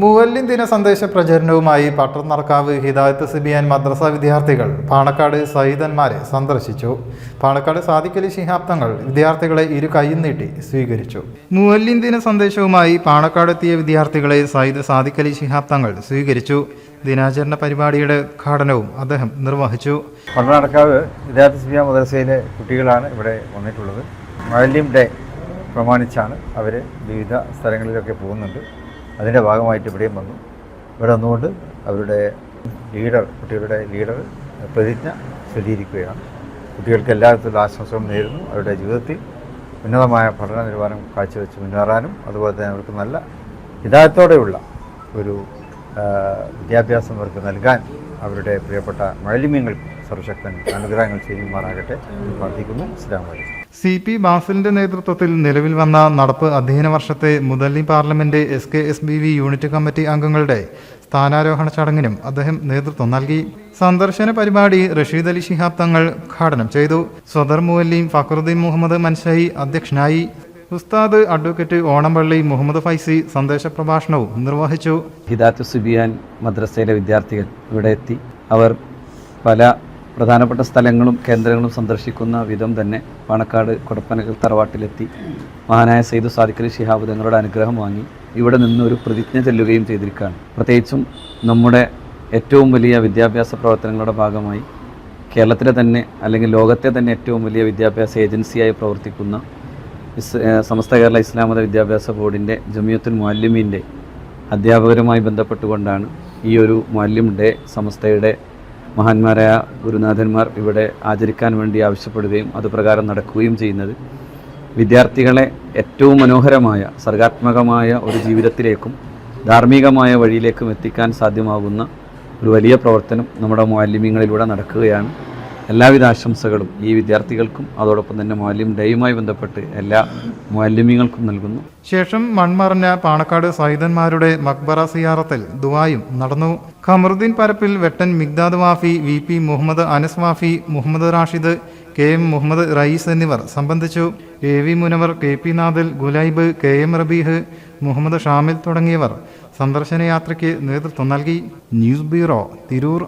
മൂവല്ലിൻ ദിന സന്ദേശ പ്രചരണവുമായി പട്ടർനർക്കാവ് ഹിദായത്ത് സിബിയാൻ മദ്രസ വിദ്യാർത്ഥികൾ പാണക്കാട് സയ്യിദന്മാരെ സന്ദർശിച്ചു. പാണക്കാട് സാദിഖലി ശിഹാബ്ദങ്ങൾ വിദ്യാർത്ഥികളെ ഇരു കൈയും നീട്ടി സ്വീകരിച്ചു. മൂവല്ലിൻ ദിന സന്ദേശവുമായി പാണക്കാട് എത്തിയ വിദ്യാർത്ഥികളെ സയ്യിദ് സാദിഖലി ശിഹാബ്ദങ്ങൾ സ്വീകരിച്ചു. ദിനാചരണ പരിപാടിയുടെ ഉദ്ഘാടനവും അദ്ദേഹം നിർവഹിച്ചു. പട്ടണക്കാവ് ഹിദായത്ത് സിബിയാൻ മദ്രസയിലെ കുട്ടികളാണ് ഇവിടെ വന്നിട്ടുള്ളത്. മുവല്ലിം ഡേ പ്രമാണിച്ചാണ് അവർ വിവിധ സ്ഥലങ്ങളിലൊക്കെ പോകുന്നുണ്ട്. അതിന്റെ ഭാഗമായിട്ട് ഇവിടെയും വന്നു. ഇവിടെ വന്നുകൊണ്ട് അവരുടെ ലീഡർ കുട്ടികളുടെ ലീഡർ പ്രതിജ്ഞ ചൊല്ലിയിരിക്കുകയാണ് കുട്ടികൾക്ക് എല്ലാത്തിലും ആശംസകളും നേരുന്നു. അവരുടെ ജീവിതത്തിൽ ഉന്നതമായ പഠന നിലവാരം കാഴ്ചവെച്ച് മുന്നേറാനും അതുപോലെ തന്നെ അവർക്ക് നല്ല ഹിതായത്തോടെയുള്ള ഒരു വിദ്യാഭ്യാസം അവർക്ക് നൽകാൻ അവരുടെ പ്രിയപ്പെട്ട മഴലിമ്യങ്ങൾക്ക് സർവശക്തൻ അനുഗ്രഹങ്ങൾ ചെയ്യുമാറാകട്ടെ പ്രാർത്ഥിക്കുന്നു. ഇസ്ലാം വലൈക്കും സി പി ബാസിലിന്റെ നേതൃത്വത്തിൽ നിലവിൽ വന്ന നടപ്പ് അധ്യയന വർഷത്തെ മുതലി parliament S K S B V unit committee അംഗങ്ങളുടെ സ്ഥാനാരോഹണ ചടങ്ങിനും അദ്ദേഹം നേതൃത്വം നൽകി. സന്ദർശന പരിപാടി റഷീദ് അലി ശിഹാബ് തങ്ങൾ ഉദ്ഘാടനം ചെയ്തു. സ്വദർ മുവല്ലീം ഫക്രുദ്ദീൻ മുഹമ്മദ് മൻഷായി അധ്യക്ഷനായി. ഉസ്താദ് അഡ്വക്കേറ്റ് ഓണംപള്ളി മുഹമ്മദ് ഫൈസി സന്ദേശ പ്രഭാഷണവും നിർവഹിച്ചു. ഹിദാത്തു സുബിയാൻ മദ്രസയിലെ വിദ്യാർത്ഥികൾ ഇവിടെ എത്തി. അവർ പല പ്രധാനപ്പെട്ട സ്ഥലങ്ങളും കേന്ദ്രങ്ങളും സന്ദർശിക്കുന്ന വിധം തന്നെ പാണക്കാട് കൊടപ്പനകൾ തറവാട്ടിലെത്തി. മഹാനായ സെയ്ദു സാദിഖലി ഷിഹാബ് തങ്ങളുടെ അനുഗ്രഹം വാങ്ങി. ഇവിടെ നിന്ന് ഒരു പ്രതിജ്ഞ ചെല്ലുകയും ചെയ്തിരിക്കുകയാണ്. പ്രത്യേകിച്ചും നമ്മുടെ ഏറ്റവും വലിയ വിദ്യാഭ്യാസ പ്രവർത്തനങ്ങളുടെ ഭാഗമായി കേരളത്തിലെ തന്നെ അല്ലെങ്കിൽ ലോകത്തെ തന്നെ ഏറ്റവും വലിയ വിദ്യാഭ്യാസ ഏജൻസിയായി പ്രവർത്തിക്കുന്ന സമസ്ത കേരള ഇസ്ലാമത വിദ്യാഭ്യാസ ബോർഡിന്റെ ജമിയത്തുൽ മാലിമീന്റെ അധ്യാപകരുമായി ബന്ധപ്പെട്ടുകൊണ്ടാണ് ഈ ഒരു മുഅല്ലിം ഡേ സമസ്തയുടെ മഹാന്മാരായ ഗുരുനാഥന്മാർ ഇവിടെ ആചരിക്കാൻ വേണ്ടി ആവശ്യപ്പെടുകയും അതുപ്രകാരം നടക്കുകയും ചെയ്യുന്നത്. വിദ്യാർത്ഥികളെ ഏറ്റവും മനോഹരമായ സർഗാത്മകമായ ഒരു ജീവിതത്തിലേക്കും ധാർമ്മികമായ വഴിയിലേക്കും എത്തിക്കാൻ സാധ്യമാകുന്ന ഒരു വലിയ പ്രവർത്തനം നമ്മുടെ മാലിന്യങ്ങളിലൂടെ നടക്കുകയാണ്. എല്ലാവിധ ആശംസകളും ഈ വിദ്യാർത്ഥികൾക്കും അതോടൊപ്പം തന്നെ മുഅല്ലിം ഡേയുമായി ബന്ധപ്പെട്ട് എല്ലാ മുഅല്ലിമീങ്ങൾക്കും നൽകുന്നു. ശേഷം മൺമറഞ്ഞ പാണക്കാട് സൈതന്മാരുടെ മക്ബറ സിയാറത്തിൽ ദുവായും നടന്നു. Qamaruddin Parappil Vettan Migdad Wafi V P Muhammad Anas Wafi Muhammad Rashid K M Muhammad Rayees എന്നിവർ സംബന്ധിച്ചു. A V Munavar K P Nadil Gulaib K M Rabeeh Muhammad Shamil തുടങ്ങിയവർ സന്ദർശന യാത്രയ്ക്ക് നേതൃത്വം നൽകി. News bureau Tirur.